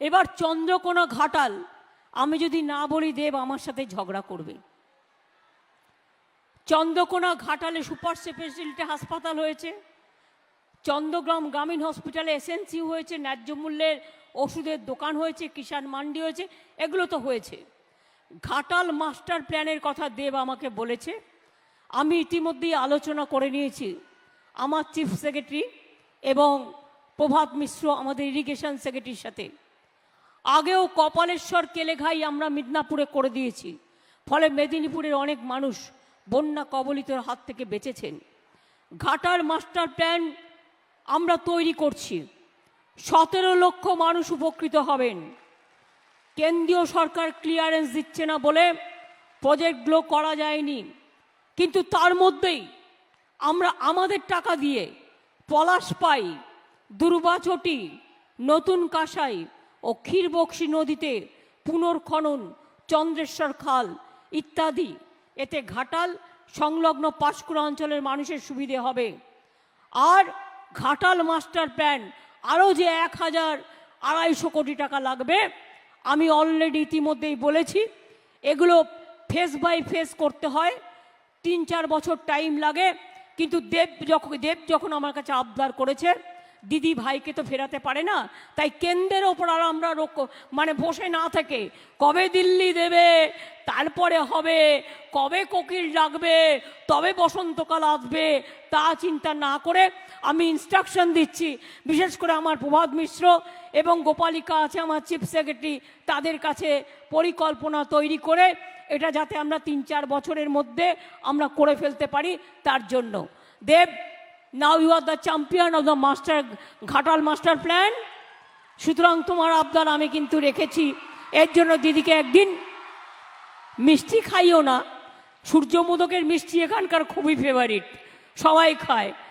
এবার চন্দ্রকোনা ঘাটাল, আমি যদি না বলি দেব আমার সাথে ঝগড়া করবে। চন্দ্রকোনা ঘাটালে সুপার স্পেশালিটি হাসপাতাল হয়েছে, চন্দ্রগ্রাম গ্রামীণ হসপিটালে এসএনসি হয়েছে, ন্যায্য মূল্যের ওষুধের দোকান হয়েছে, কিষাণ মান্ডি হয়েছে, এগুলো তো হয়েছে। ঘাটাল মাস্টার প্ল্যানের কথা দেব আমাকে বলেছে, আমি ইতিমধ্যেই আলোচনা করে নিয়েছি। আমার চিফ সেক্রেটারি এবং প্রভাত মিশ্র আমাদের ইরিগেশন সেক্রেটারির সাথে। আগেও কপালেশ্বর কেলেঘাই আমরা মিদনাপুরে করে দিয়েছি। ফলে মেদিনীপুরের অনেক মানুষ বন্যা কবলিতের হাত থেকে বেঁচেছেন। ঘাটার মাস্টার প্ল্যান আমরা তৈরি করছি। সতেরো লক্ষ মানুষ উপকৃত হবেন। কেন্দ্রীয় সরকার ক্লিয়ারেন্স দিচ্ছে না বলে প্রজেক্টগুলো করা যায়নি। কিন্তু তার মধ্যেই আমরা আমাদের টাকা দিয়ে পলাশ পাই দুর্বাচটি নতুন কাঁসাই ও ক্ষীরবক্সি নদীতে পুনর্খনন, চন্দ্রেশ্বর খাল ইত্যাদি। এতে ঘাটাল সংলগ্ন পাঁশকুড়া অঞ্চলের মানুষের সুবিধে হবে। আর ঘাটাল মাস্টার প্ল্যান আরও যে এক হাজার আড়াইশো কোটি টাকা লাগবে, আমি অলরেডি ইতিমধ্যেই বলেছি, এগুলো ফেস বাই ফেস করতে হয়। তিন চার বছর টাইম লাগে, কিন্তু দেব যখন দেব যখন আমার কাছে আবদার করেছে দিদি ভাইকে তো ফেরাতে পারে না। তাই কেন্দ্রের ওপর আর আমরা মানে বসে না থেকে, কবে দিল্লি দেবে, তারপরে হবে, কবে কোকিল ডাকবে, তবে বসন্তকাল আসবে, তা চিন্তা না করে আমি ইনস্ট্রাকশন দিচ্ছি। বিশেষ করে আমার প্রভাত মিশ্র এবং গোপালিকা আছে, আমার চিফ সেক্রেটারি তাদের কাছে পরিকল্পনা তৈরি করে এটা যাতে আমরা তিন চার বছরের মধ্যে আমরা করে ফেলতে পারি তার জন্য। Dev now you are the champion of the master Ghatal master plan সুতরাং তোমার আবদার আমি কিন্তু রেখেছি। এর জন্য দিদিকে একদিন মিষ্টি খাইও না। সূর্যমোদকের মিষ্টি এখানকার খুবই ফেভারিট সবাই খায়।